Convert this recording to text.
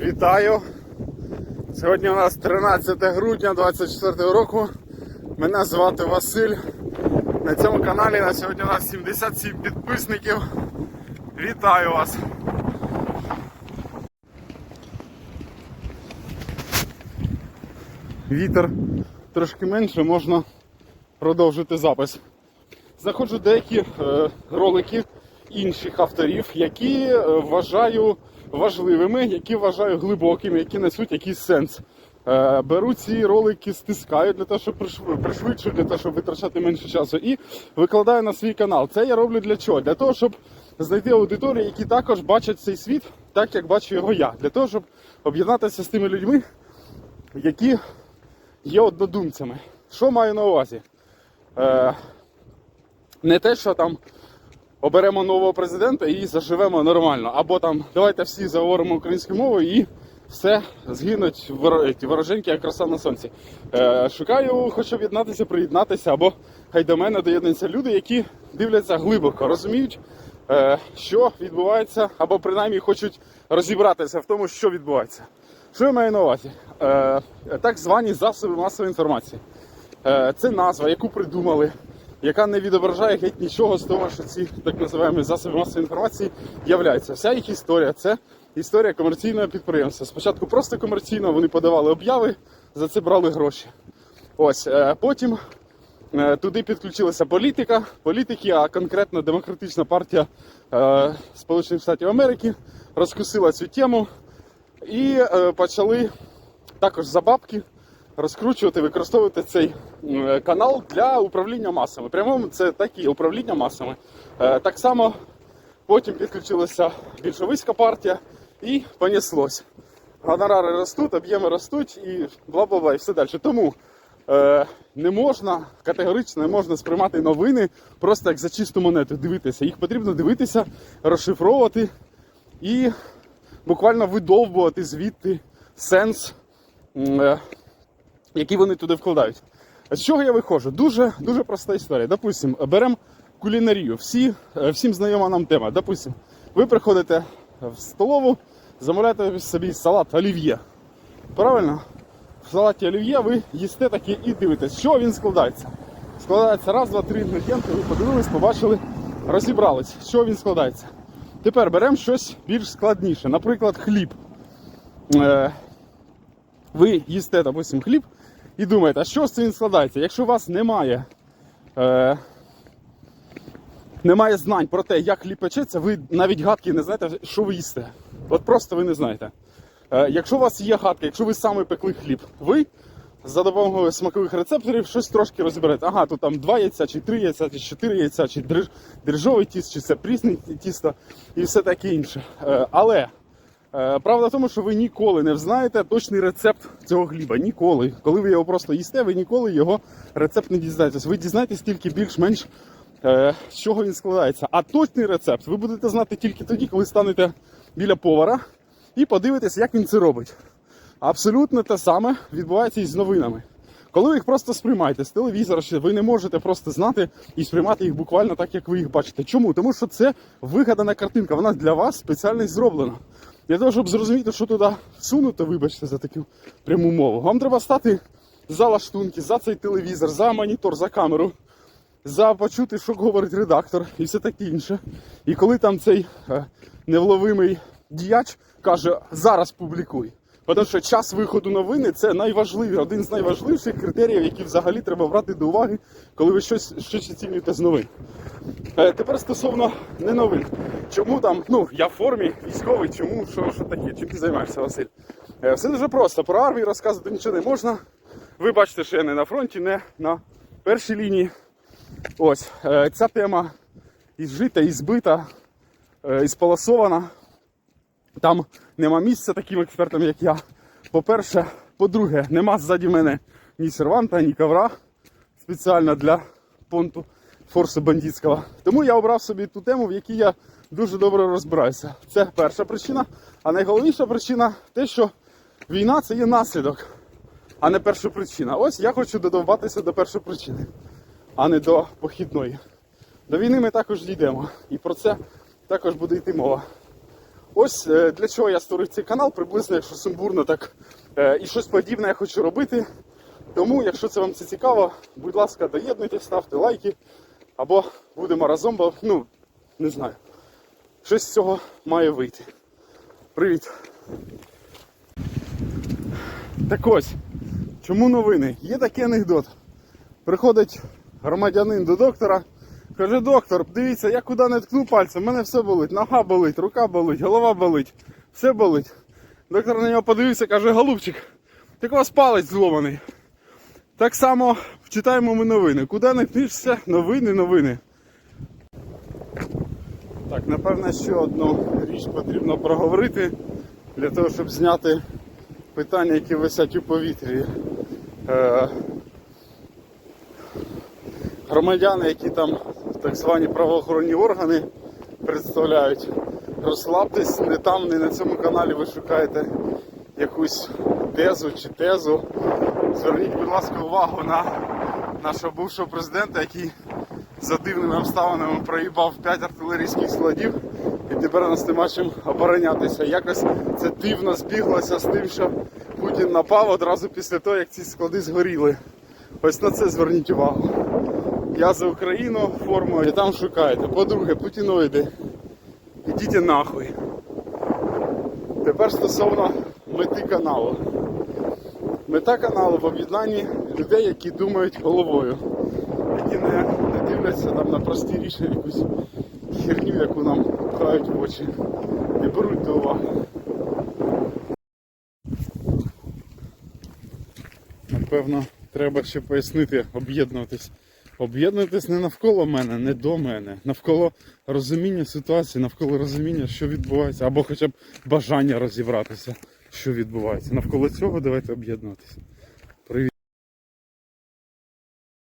Вітаю! Сьогодні у нас 13 грудня 24 року. Мене звати Василь. На цьому каналі на сьогодні у нас 77 підписників. Вітаю вас! Вітер трошки менше, можна продовжити запис. Знаходжу деякі е, ролики інших авторів, які е, вважаю важливими, які вважаю глибокими, які несуть якийсь сенс. Е, беру ці ролики, стискаю для того, щоб пришв- пришвидшу, для того, щоб витрачати менше часу, і викладаю на свій канал. Це я роблю для чого? Для того, щоб знайти аудиторію, які також бачать цей світ так, як бачу його я. Для того, щоб об'єднатися з тими людьми, які є однодумцями. Що маю на увазі? Е, не те, що там оберемо нового президента і заживемо нормально. Або там давайте всі заговоримо українською мовою і все згинуть вороженьки, як краса на сонці. Е, шукаю, хочу об'єднатися, приєднатися, або хай до мене доєднуються люди, які дивляться глибоко, розуміють, е, що відбувається, або принаймні хочуть розібратися в тому, що відбувається. Що я маю на увазі? Е, так звані засоби масової інформації. Е, це назва, яку придумали, яка не відображає геть нічого з того, що ці так називаємо засоби масової інформації являються. Вся їх історія це історія комерційного підприємства. Спочатку просто комерційно вони подавали обяви, за це брали гроші. Ось е, потім е, туди підключилася політика, політики, а конкретно демократична партія е, Сполучених Штатів Америки розкусила цю тему і почали також за бабки розкручувати, використовувати цей канал для управління масами. Прямому це так і управління масами. Е, Так само потім підключилася більшовицька партія і понеслось. Гонорари ростуть, об'єми ростуть і бла-бла-бла, і все далі. Тому е, не можна категорично не можна сприймати новини просто як за чисту монету. Дивитися. Їх потрібно дивитися, розшифровувати і буквально видовбувати звідти сенс, е, який вони туди вкладають. З чого я виходжу? Дуже дуже проста історія. Допустим, беремо кулінарію. Всі, е, всім знайома нам тема. Допустим, ви приходите в столову, замовляєте собі салат олів'є. Правильно? В салаті олів'є ви їсте таке і дивитесь, що він складається. Складається раз, два, три інгредієнти, ви подивились, побачили, розібрались, що він складається. Тепер беремо щось більш складніше, наприклад, хліб. Е, ви їсте, допустим, хліб і думаєте, а що з цим складається? Якщо у вас немає, е, немає знань про те, як хліб печеться, ви навіть гадки не знаєте, що ви їсте. От просто ви не знаєте. Е, якщо у вас є гадка, якщо ви саме пекли хліб, ви за допомогою смакових рецепторів щось трошки розберете. Ага, тут там два яйця, чи три яйця, чи чотири яйця, чи дриж, дріжджовий тіст, чи це прісне тісто і все таке інше. Е, але Правда в тому, що ви ніколи не знаєте точний рецепт цього хліба. Ніколи. Коли ви його просто їсте, ви ніколи його рецепт не дізнаєтесь. Ви дізнаєтесь тільки більш-менш е, з чого він складається. А точний рецепт ви будете знати тільки тоді, коли станете біля повара і подивитесь, як він це робить. Абсолютно те саме відбувається і з новинами. Коли ви їх просто сприймаєте з телевізора, що ви не можете просто знати і сприймати їх буквально так, як ви їх бачите. Чому? Тому що це вигадана картинка, вона для вас спеціально зроблена. Для того, щоб зрозуміти, що туди сунути, вибачте за таку пряму мову, вам треба стати за лаштунки, за цей телевізор, за монітор, за камеру, за почути, що говорить редактор і все таке інше. І коли там цей е, невловимий діяч каже, зараз публікуй. Тому що час виходу новини це найважливіший, один з найважливіших критеріїв, які взагалі треба брати до уваги, коли ви щось, щось оцінюєте з новин. Е, Тепер стосовно не новин. Чому там, ну, я в формі військовий, чому, що, що таке, чим ти займаєшся, Василь? Е, Все дуже просто. Про армію розказувати нічого не можна. Ви бачите, що я не на фронті, не на першій лінії. Ось, е, ця тема ізжита, ізбита, е, ісполосована. Там нема місця таким експертам, як я. По-перше, по-друге, нема ззаді мене ні серванта, ні ковра спеціально для понту форсу бандитського. Тому я обрав собі ту тему, в якій я дуже добре розбираюся. Це перша причина. А найголовніша причина те, що війна це є наслідок, а не перша причина. Ось я хочу додовбатися до першої причини, а не до похідної. До війни ми також дійдемо. І про це також буде йти мова. Ось е, для чого я створив цей канал, приблизно, якщо сумбурно, так е, і щось подібне я хочу робити. Тому, якщо це вам це цікаво, будь ласка, доєднуйтесь, ставте лайки, або будемо разом, бо ну, не знаю. Щось з цього має вийти. Привіт! Так ось, чому новини? Є такий анекдот. Приходить громадянин до доктора, каже, доктор, дивіться, я куди не ткну пальцем, в мене все болить, нога болить, рука болить, голова болить, все болить. Доктор на нього подивився, каже, голубчик, так у вас палець зломаний. Так само читаємо ми новини. Куди не книшся, новини, новини. Так, напевно, ще одну річ потрібно проговорити для того, щоб зняти питання, які висять у повітрі. Е, громадяни, які там так звані правоохоронні органи представляють, розслабтесь, не там, не на цьому каналі ви шукаєте якусь тезу чи тезу. Зверніть, будь ласка, увагу на нашого бувшого президента, який за дивними обставинами проїбав 5 артилерійських складів і тепер нас нема чим оборонятися. Якось це дивно збіглося з тим, що Путін напав одразу після того, як ці склади згоріли. Ось на це зверніть увагу. Я за Україну формую і там шукаєте. По-друге, путіноїди. Ідіть нахуй. Тепер стосовно мети каналу. Мета каналу в об'єднанні людей, які думають головою, які не, не дивляться там на прості рішення, якусь херню, яку нам пхають в очі. Не беруть до уваги. Напевно, треба ще пояснити, об'єднуватись. Об'єднуватись не навколо мене, не до мене, навколо розуміння ситуації, навколо розуміння, що відбувається, або хоча б бажання розібратися, що відбувається. Навколо цього давайте об'єднуватися.